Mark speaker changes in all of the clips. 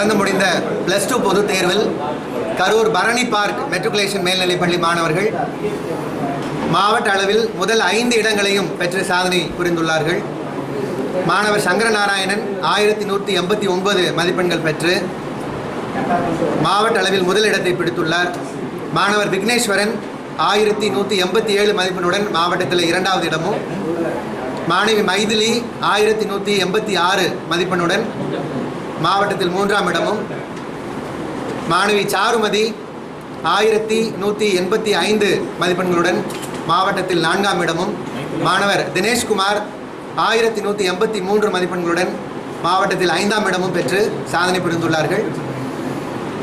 Speaker 1: நடந்து முடிந்த plus two பொதுத் தேர்வில் கரூர் பரணி பார்க் மெட்ரிகுலேஷன் மேல்நிலைப்பள்ளி மாணவர்கள் மாவட்ட அளவில் முதல் ஐந்து இடங்களையும் பெற்று சாதனை புரிந்துள்ளார்கள். மாணவர் சங்கரநாராயணன் ஆயிரத்தி நூற்றி எண்பத்தி ஒன்பது மதிப்பெண்கள் பெற்று மாவட்ட அளவில் முதலிடத்தை பிடித்துள்ளார். மாணவர் விக்னேஸ்வரன் ஆயிரத்தி நூற்றி எண்பத்தி ஏழு மதிப்பெண்ணுடன் மாவட்டத்தில் இரண்டாவது இடமும். மாணவி மைதிலி ஆயிரத்தி நூற்றி எண்பத்தி ஆறு மதிப்பெண்ணுடன் மாவட்டத்தில் மூன்றாம் இடமும் மாணவி சாருமதி ஆயிரத்தி நூற்றி எண்பத்தி ஐந்து மதிப்பெண்களுடன் மாவட்டத்தில் நான்காம் இடமும். மாணவர் தினேஷ்குமார் ஆயிரத்தி நூற்றி எண்பத்தி மூன்று மதிப்பெண்களுடன் மாவட்டத்தில் ஐந்தாம் இடமும் பெற்று சாதனை புரிந்துள்ளார்கள்.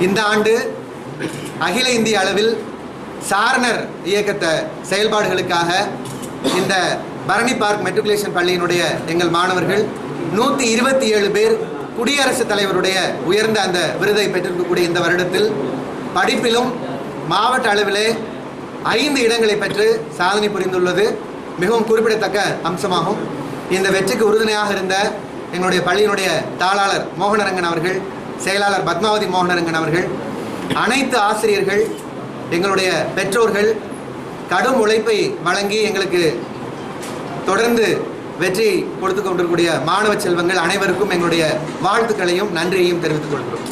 Speaker 1: இந்த ஆண்டு அகில இந்திய அளவில் சாரணர் இயக்கத்த செயல்பாடுகளுக்காக இந்த பரணி பார்க் மெட்ரிகுலேஷன் பள்ளியினுடைய எங்கள் மாணவர்கள் நூற்றி இருபத்தி ஏழு பேர் குடியரசுத் தலைவருடைய உயர்ந்த அந்த விருதை பெற்றிருக்கக்கூடிய இந்த வருடத்தில் படிப்பிலும் மாவட்ட அளவிலே ஐந்து இடங்களை பெற்று சாதனை புரிந்துள்ளது. மிகவும் குறிப்பிடத்தக்க அம்சமாகும். இந்த வெற்றிக்கு உறுதுணையாக இருந்த எங்களுடைய பள்ளியினுடைய தாளாளர் மோகனரங்கன் அவர்கள் செயலாளர் பத்மாவதி மோகனரங்கன் அவர்கள் அனைத்து ஆசிரியர்கள் எங்களுடைய பெற்றோர்கள் கடும் உழைப்பை வழங்கி எங்களுக்கு தொடர்ந்து வெற்றி கொடுத்து கொண்டிருக்கக்கூடிய மாணவ செல்வங்கள் அனைவருக்கும் எங்களுடைய வாழ்த்துக்களையும் நன்றியையும் தெரிவித்துக் கொள்கிறோம்.